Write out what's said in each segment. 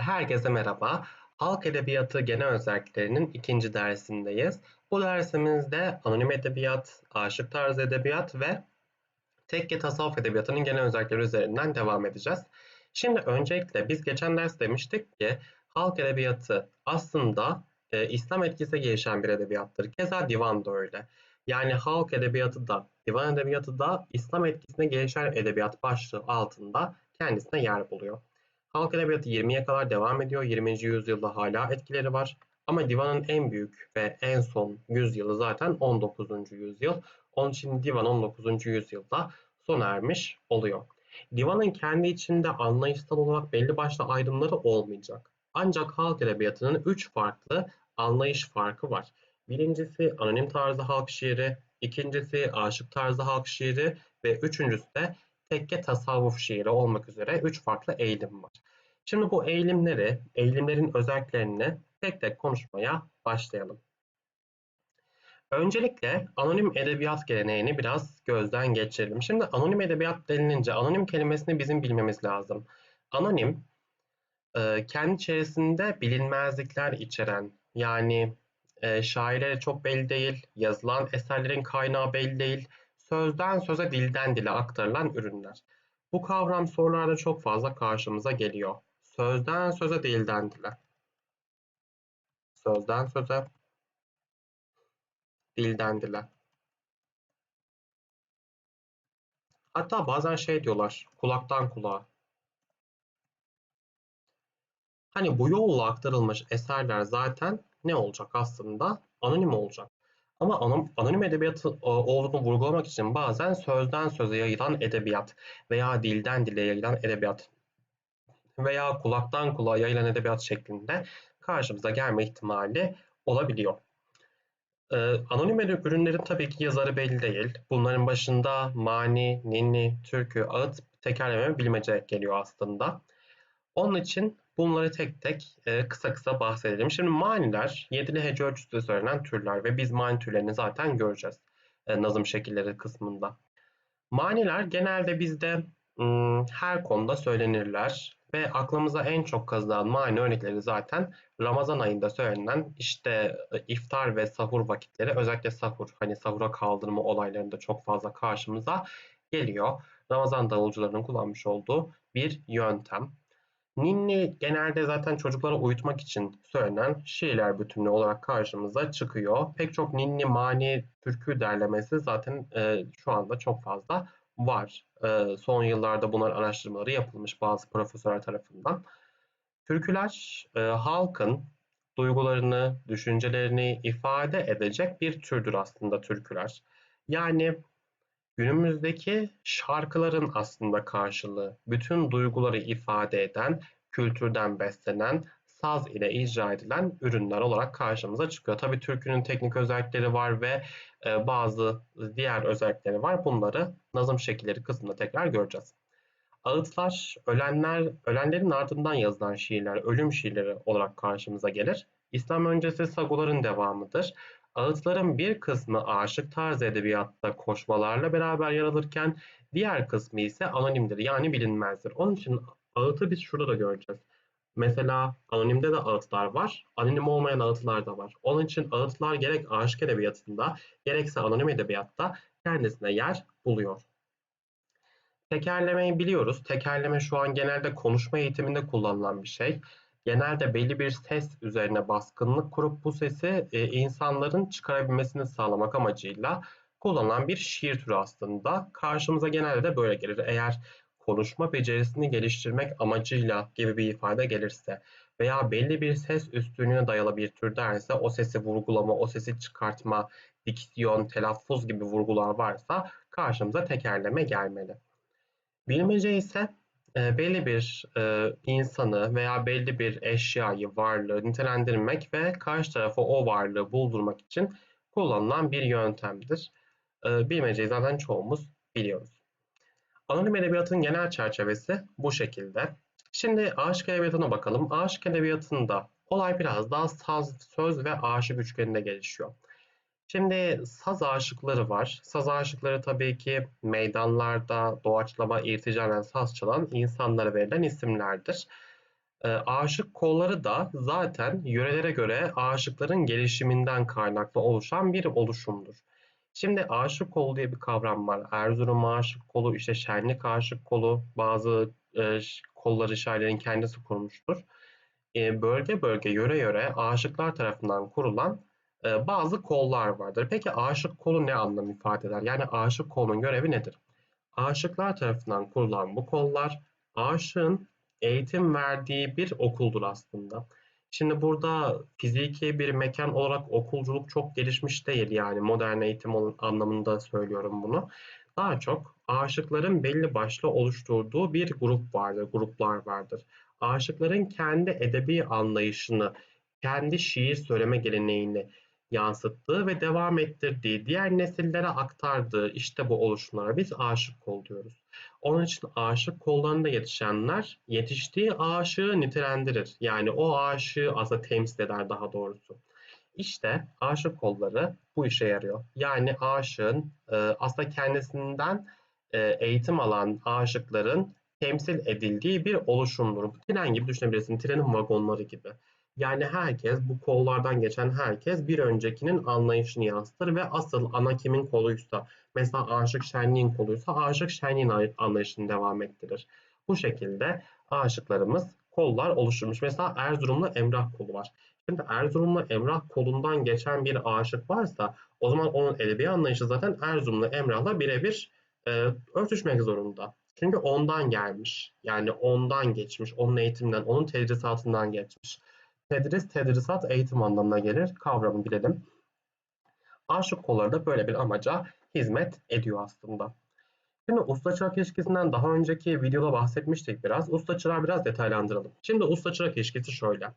arkadaşlar, herkese merhaba. Halk Edebiyatı Genel Özelliklerinin ikinci dersindeyiz. Bu dersimizde anonim edebiyat, aşık tarzı edebiyat ve tekke tasavvuf edebiyatının genel özellikleri üzerinden devam edeceğiz. Şimdi öncelikle biz geçen ders demiştik ki halk edebiyatı aslında e, İslam etkisi gelişen bir edebiyattır. Keza divan da öyle. Yani halk edebiyatı da, divan edebiyatı da İslam etkisine gelişen edebiyat başlığı altında kendisine yer buluyor. Halk edebiyatı 20'ye kadar devam ediyor. 20. yüzyılda hala etkileri var. Ama divanın en büyük ve en son yüzyılı zaten 19. yüzyıl. Onun için divan 19. yüzyılda sona ermiş oluyor. Divanın kendi içinde anlayışsal olarak belli başlı ayrımları olmayacak. Ancak halk edebiyatının 3 farklı anlayış farkı var. Birincisi anonim tarzı halk şiiri, ikincisi aşık tarzı halk şiiri ve üçüncüsü de tekke tasavvuf şiiri olmak üzere üç farklı eğilim var. Şimdi bu eğilimleri, eğilimlerin özelliklerini tek tek konuşmaya başlayalım. Öncelikle anonim edebiyat geleneğini biraz gözden geçirelim. Şimdi anonim edebiyat denilince anonim kelimesini bizim bilmemiz lazım. Anonim e, kendi içerisinde bilinmezlikler içeren yani e, şairlere çok belli değil, yazılan eserlerin kaynağı belli değil, sözden söze dilden dile aktarılan ürünler. Bu kavram sorularda çok fazla karşımıza geliyor. Sözden söze dilden dile. Sözden söze dilden dile. Hatta bazen şey diyorlar, kulaktan kulağa. Hani bu yolla aktarılmış eserler zaten ne olacak aslında? Anonim olacak. Ama anonim edebiyatı e, olduğunu vurgulamak için bazen sözden söze yayılan edebiyat veya dilden dile yayılan edebiyat veya kulaktan kulağa yayılan edebiyat şeklinde karşımıza gelme ihtimali olabiliyor. Ee, anonim ürünlerin tabii ki yazarı belli değil. Bunların başında mani, ninni, türkü, ağıt, tekerleme bilmece geliyor aslında. Onun için bunları tek tek e, kısa kısa bahsedelim. Şimdi maniler yedili hece ölçüsü söylenen türler ve biz mani türlerini zaten göreceğiz e, nazım şekilleri kısmında. Maniler genelde bizde ım, her konuda söylenirler ve aklımıza en çok kazınan mani örnekleri zaten Ramazan ayında söylenen işte e, iftar ve sahur vakitleri özellikle sahur hani sahura kaldırma olaylarında çok fazla karşımıza geliyor. Ramazan davulcularının kullanmış olduğu bir yöntem. Ninni genelde zaten çocuklara uyutmak için söylenen şiirler bütünlüğü olarak karşımıza çıkıyor. Pek çok ninni, mani, türkü derlemesi zaten e, şu anda çok fazla var. E, son yıllarda bunlar araştırmaları yapılmış bazı profesörler tarafından. Türküler e, halkın duygularını, düşüncelerini ifade edecek bir türdür aslında türküler. Yani Günümüzdeki şarkıların aslında karşılığı, bütün duyguları ifade eden, kültürden beslenen, saz ile icra edilen ürünler olarak karşımıza çıkıyor. Tabi türkünün teknik özellikleri var ve e, bazı diğer özellikleri var. Bunları nazım şekilleri kısmında tekrar göreceğiz. Ağıtlar, ölenler, ölenlerin ardından yazılan şiirler, ölüm şiirleri olarak karşımıza gelir. İslam öncesi saguların devamıdır. Ağıtların bir kısmı aşık tarzı edebiyatta koşmalarla beraber yer alırken diğer kısmı ise anonimdir yani bilinmezdir. Onun için ağıtı biz şurada da göreceğiz. Mesela anonimde de ağıtlar var, anonim olmayan ağıtlar da var. Onun için ağıtlar gerek aşık edebiyatında gerekse anonim edebiyatta kendisine yer buluyor. Tekerlemeyi biliyoruz. Tekerleme şu an genelde konuşma eğitiminde kullanılan bir şey genelde belli bir ses üzerine baskınlık kurup bu sesi e, insanların çıkarabilmesini sağlamak amacıyla kullanılan bir şiir türü aslında. Karşımıza genelde de böyle gelir. Eğer konuşma becerisini geliştirmek amacıyla gibi bir ifade gelirse veya belli bir ses üstünlüğüne dayalı bir tür derse o sesi vurgulama, o sesi çıkartma, diksiyon, telaffuz gibi vurgular varsa karşımıza tekerleme gelmeli. Bilmece ise e, belli bir e, insanı veya belli bir eşyayı, varlığı nitelendirmek ve karşı tarafa o varlığı buldurmak için kullanılan bir yöntemdir. E, bilmeceyi zaten çoğumuz biliyoruz. Anonim edebiyatın genel çerçevesi bu şekilde. Şimdi aşık edebiyatına bakalım. Aşık edebiyatında olay biraz daha saz, söz ve aşık üçgeninde gelişiyor. Şimdi saz aşıkları var. Saz aşıkları tabii ki meydanlarda doğaçlama irticalen saz çalan insanlara verilen isimlerdir. E, aşık kolları da zaten yörelere göre aşıkların gelişiminden kaynaklı oluşan bir oluşumdur. Şimdi aşık kolu diye bir kavram var. Erzurum aşık kolu, işte Şenlik aşık kolu, bazı e, kolları şairlerin kendisi kurmuştur. E, bölge bölge, yöre yöre aşıklar tarafından kurulan e, bazı kollar vardır. Peki aşık kolu ne anlam ifade eder? Yani aşık kolun görevi nedir? Aşıklar tarafından kurulan bu kollar aşığın eğitim verdiği bir okuldur aslında. Şimdi burada fiziki bir mekan olarak okulculuk çok gelişmiş değil yani modern eğitim anlamında söylüyorum bunu. Daha çok aşıkların belli başlı oluşturduğu bir grup vardır, gruplar vardır. Aşıkların kendi edebi anlayışını, kendi şiir söyleme geleneğini yansıttığı ve devam ettirdiği, diğer nesillere aktardığı işte bu oluşumlara biz aşık kol diyoruz. Onun için aşık kollarında yetişenler yetiştiği aşığı nitelendirir. Yani o aşığı aslında temsil eder daha doğrusu. İşte aşık kolları bu işe yarıyor. Yani aşığın e, aslında kendisinden e, eğitim alan aşıkların temsil edildiği bir oluşumdur. Tren gibi düşünebilirsin. Trenin vagonları gibi. Yani herkes, bu kollardan geçen herkes bir öncekinin anlayışını yansıtır ve asıl ana kimin koluysa, mesela Aşık Şenliğin koluysa Aşık Şenliğin anlayışını devam ettirir. Bu şekilde aşıklarımız kollar oluşturmuş. Mesela Erzurumlu Emrah kolu var. Şimdi Erzurumlu Emrah kolundan geçen bir aşık varsa o zaman onun edebi anlayışı zaten Erzurumlu Emrah'la birebir e, örtüşmek zorunda. Çünkü ondan gelmiş. Yani ondan geçmiş. Onun eğitimden, onun tedrisatından geçmiş. Tedris, tedrisat eğitim anlamına gelir. Kavramı bilelim. Aşık kolları da böyle bir amaca hizmet ediyor aslında. Şimdi usta çırak ilişkisinden daha önceki videoda bahsetmiştik biraz. Usta çırağı biraz detaylandıralım. Şimdi usta çırak ilişkisi şöyle.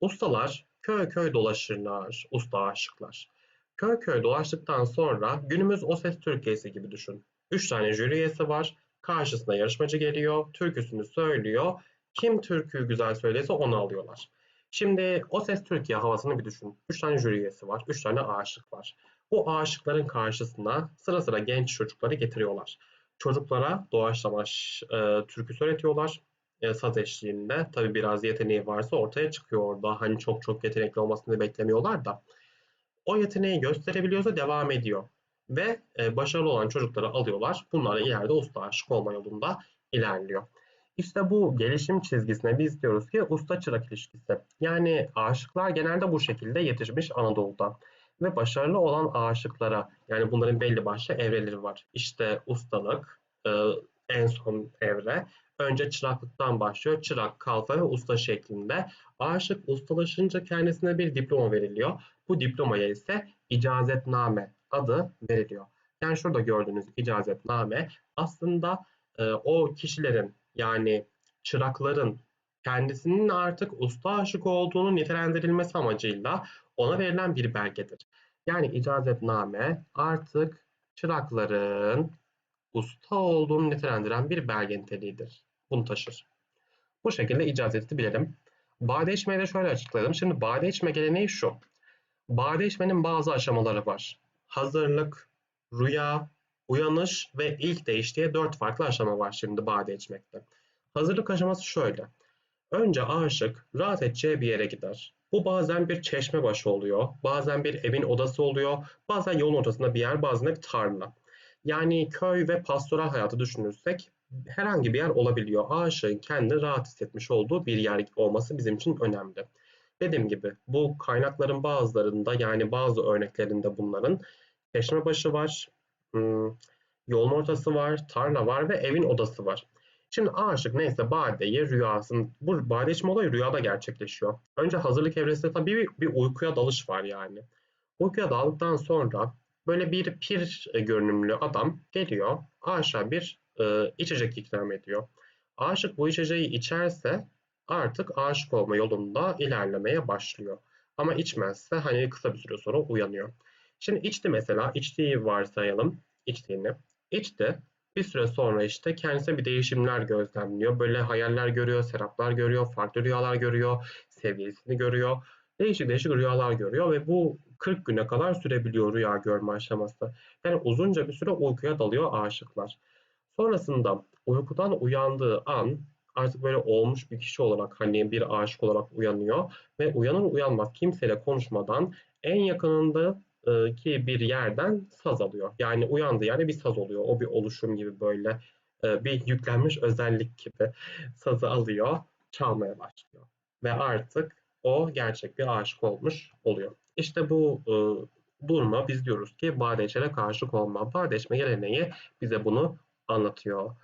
Ustalar köy köy dolaşırlar, usta aşıklar. Köy köy dolaştıktan sonra günümüz O Ses Türkiye'si gibi düşün. Üç tane jüri üyesi var. Karşısına yarışmacı geliyor, türküsünü söylüyor. Kim türküyü güzel söylese onu alıyorlar. Şimdi O Ses Türkiye havasını bir düşün. Üç tane jüri üyesi var, üç tane aşık var. Bu aşıkların karşısına sıra sıra genç çocukları getiriyorlar. Çocuklara doğaçlama e, türkü söyletiyorlar e, saz eşliğinde. Tabii biraz yeteneği varsa ortaya çıkıyor orada. Hani çok çok yetenekli olmasını beklemiyorlar da. O yeteneği gösterebiliyorsa devam ediyor. Ve e, başarılı olan çocukları alıyorlar. Bunlar ileride usta aşık olma yolunda ilerliyor. İşte bu gelişim çizgisine biz diyoruz ki usta çırak ilişkisi. Yani aşıklar genelde bu şekilde yetişmiş Anadolu'da. Ve başarılı olan aşıklara yani bunların belli başlı evreleri var. İşte ustalık e, en son evre. Önce çıraklıktan başlıyor. Çırak, kalfa ve usta şeklinde. Aşık ustalaşınca kendisine bir diploma veriliyor. Bu diplomaya ise icazetname adı veriliyor. Yani şurada gördüğünüz icazetname aslında e, o kişilerin yani çırakların kendisinin artık usta aşık olduğunu nitelendirilmesi amacıyla ona verilen bir belgedir. Yani icazetname artık çırakların usta olduğunu nitelendiren bir belge niteliğidir. Bunu taşır. Bu şekilde icazeti bilelim. Bade içmeyi de şöyle açıkladım. Şimdi bade içme geleneği şu. Bade içmenin bazı aşamaları var. Hazırlık, rüya, uyanış ve ilk değiş diye dört farklı aşama var şimdi bade içmekte. Hazırlık aşaması şöyle. Önce aşık rahat edeceği bir yere gider. Bu bazen bir çeşme başı oluyor, bazen bir evin odası oluyor, bazen yolun ortasında bir yer, bazen de bir tarla. Yani köy ve pastoral hayatı düşünürsek herhangi bir yer olabiliyor. Aşığın kendi rahat hissetmiş olduğu bir yer olması bizim için önemli. Dediğim gibi bu kaynakların bazılarında yani bazı örneklerinde bunların çeşme başı var, hmm, yolun ortası var, tarla var ve evin odası var. Şimdi aşık neyse badeyi rüyasın, bu bade içme olayı rüyada gerçekleşiyor. Önce hazırlık evresinde tabii bir, bir uykuya dalış var yani. Uykuya daldıktan sonra böyle bir pir görünümlü adam geliyor aşağı bir e, içecek ikram ediyor. Aşık bu içeceği içerse artık aşık olma yolunda ilerlemeye başlıyor. Ama içmezse hani kısa bir süre sonra uyanıyor. Şimdi içti mesela, içtiği varsayalım, içtiğini. İçti. Bir süre sonra işte kendisine bir değişimler gözlemliyor. Böyle hayaller görüyor, seraplar görüyor, farklı rüyalar görüyor, sevgilisini görüyor. Değişik değişik rüyalar görüyor ve bu 40 güne kadar sürebiliyor rüya görme aşaması. Yani uzunca bir süre uykuya dalıyor aşıklar. Sonrasında uykudan uyandığı an artık böyle olmuş bir kişi olarak hani bir aşık olarak uyanıyor ve uyanır uyanmaz kimseyle konuşmadan en yakınında ki bir yerden saz alıyor. Yani uyandığı yerde bir saz oluyor. O bir oluşum gibi böyle bir yüklenmiş özellik gibi sazı alıyor, çalmaya başlıyor. Ve artık o gerçek bir aşık olmuş oluyor. İşte bu e, biz diyoruz ki badeçlere karşılık olma. Badeçme geleneği bize bunu anlatıyor.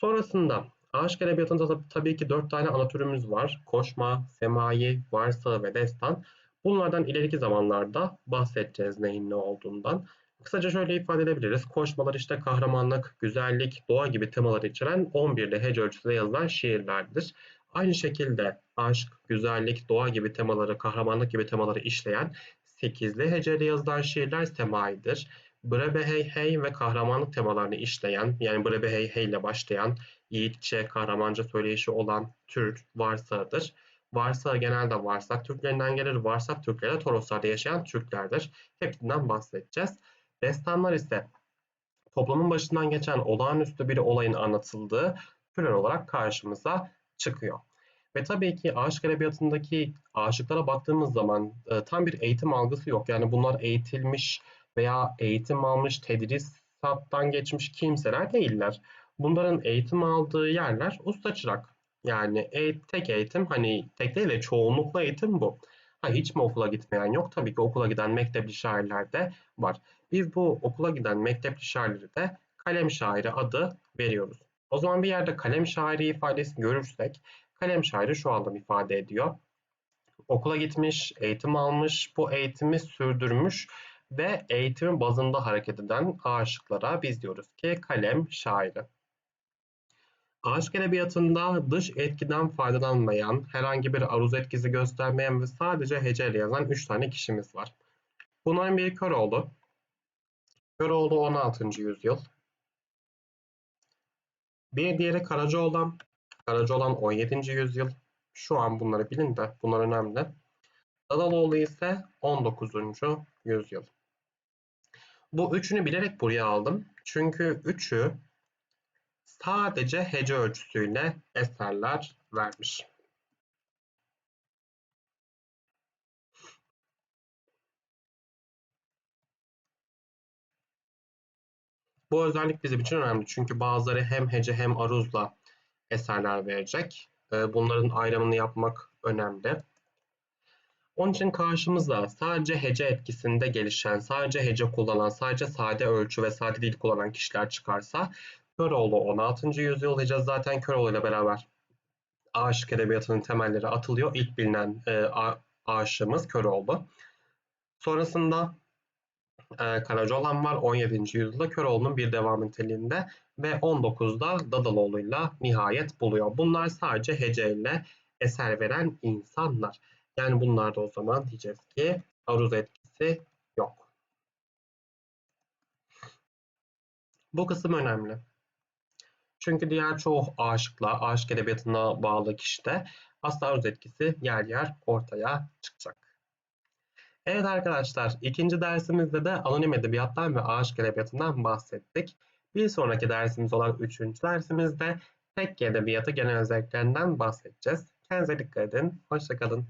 Sonrasında aşk edebiyatında tabii ki dört tane ana türümüz var. Koşma, semai, varsa ve destan. Bunlardan ileriki zamanlarda bahsedeceğiz neyin ne olduğundan. Kısaca şöyle ifade edebiliriz. Koşmalar işte kahramanlık, güzellik, doğa gibi temaları içeren 11'li hece ölçüsünde yazılan şiirlerdir. Aynı şekilde aşk, güzellik, doğa gibi temaları, kahramanlık gibi temaları işleyen 8'li heceli yazılan şiirler semaidir. Brebe hey hey ve kahramanlık temalarını işleyen, yani Brebe hey hey ile başlayan, yiğitçe, kahramanca söyleyişi olan tür Varsa'dır. Varsa genelde Varsak Türklerinden gelir. Varsak Türkleri de Toroslarda yaşayan Türklerdir. Hepsinden bahsedeceğiz. Destanlar ise toplumun başından geçen olağanüstü bir olayın anlatıldığı türler olarak karşımıza çıkıyor. Ve tabii ki aşk edebiyatındaki aşıklara baktığımız zaman e, tam bir eğitim algısı yok. Yani bunlar eğitilmiş veya eğitim almış, tedrisattan geçmiş kimseler değiller. Bunların eğitim aldığı yerler usta çırak. Yani e, tek eğitim hani tek değil de çoğunlukla eğitim bu. Ha, hiç mi okula gitmeyen yok? Tabii ki okula giden mektepli şairler de var. Biz bu okula giden mektepli şairleri de kalem şairi adı veriyoruz. O zaman bir yerde kalem şairi ifadesini görürsek kalem şairi şu anlam ifade ediyor. Okula gitmiş, eğitim almış, bu eğitimi sürdürmüş ve eğitimin bazında hareket eden aşıklara biz diyoruz ki kalem şairi. Aşk edebiyatında dış etkiden faydalanmayan, herhangi bir aruz etkisi göstermeyen ve sadece heceyle yazan 3 tane kişimiz var. Bunların biri Köroğlu. Köroğlu 16. yüzyıl. Bir diğeri Karacaoğlan. Karacaoğlan 17. yüzyıl. Şu an bunları bilin de bunlar önemli. Dadaloğlu ise 19. yüzyıl. Bu üçünü bilerek buraya aldım. Çünkü üçü sadece hece ölçüsüyle eserler vermiş. Bu özellik bizim için önemli. Çünkü bazıları hem hece hem aruzla eserler verecek. Ee, bunların ayrımını yapmak önemli. Onun için karşımıza sadece hece etkisinde gelişen, sadece hece kullanan, sadece sade ölçü ve sade dil kullanan kişiler çıkarsa Köroğlu 16. yüzyıl diyeceğiz. Zaten Köroğlu ile beraber aşık edebiyatının temelleri atılıyor. İlk bilinen e, aşığımız Köroğlu. Sonrasında e, Karacaoğlan var 17. yüzyılda Köroğlu'nun bir devam niteliğinde ve 19'da Dadaloğlu'yla nihayet buluyor. Bunlar sadece heceyle eser veren insanlar. Yani bunlarda o zaman diyeceğiz ki aruz etkisi yok. Bu kısım önemli. Çünkü diğer çoğu aşıkla, aşık edebiyatına bağlı kişide aslında aruz etkisi yer yer ortaya çıkacak. Evet arkadaşlar, ikinci dersimizde de anonim edebiyattan ve aşık edebiyatından bahsettik. Bir sonraki dersimiz olan üçüncü dersimizde tek edebiyatı genel özelliklerinden bahsedeceğiz. Kendinize dikkat edin, hoşçakalın.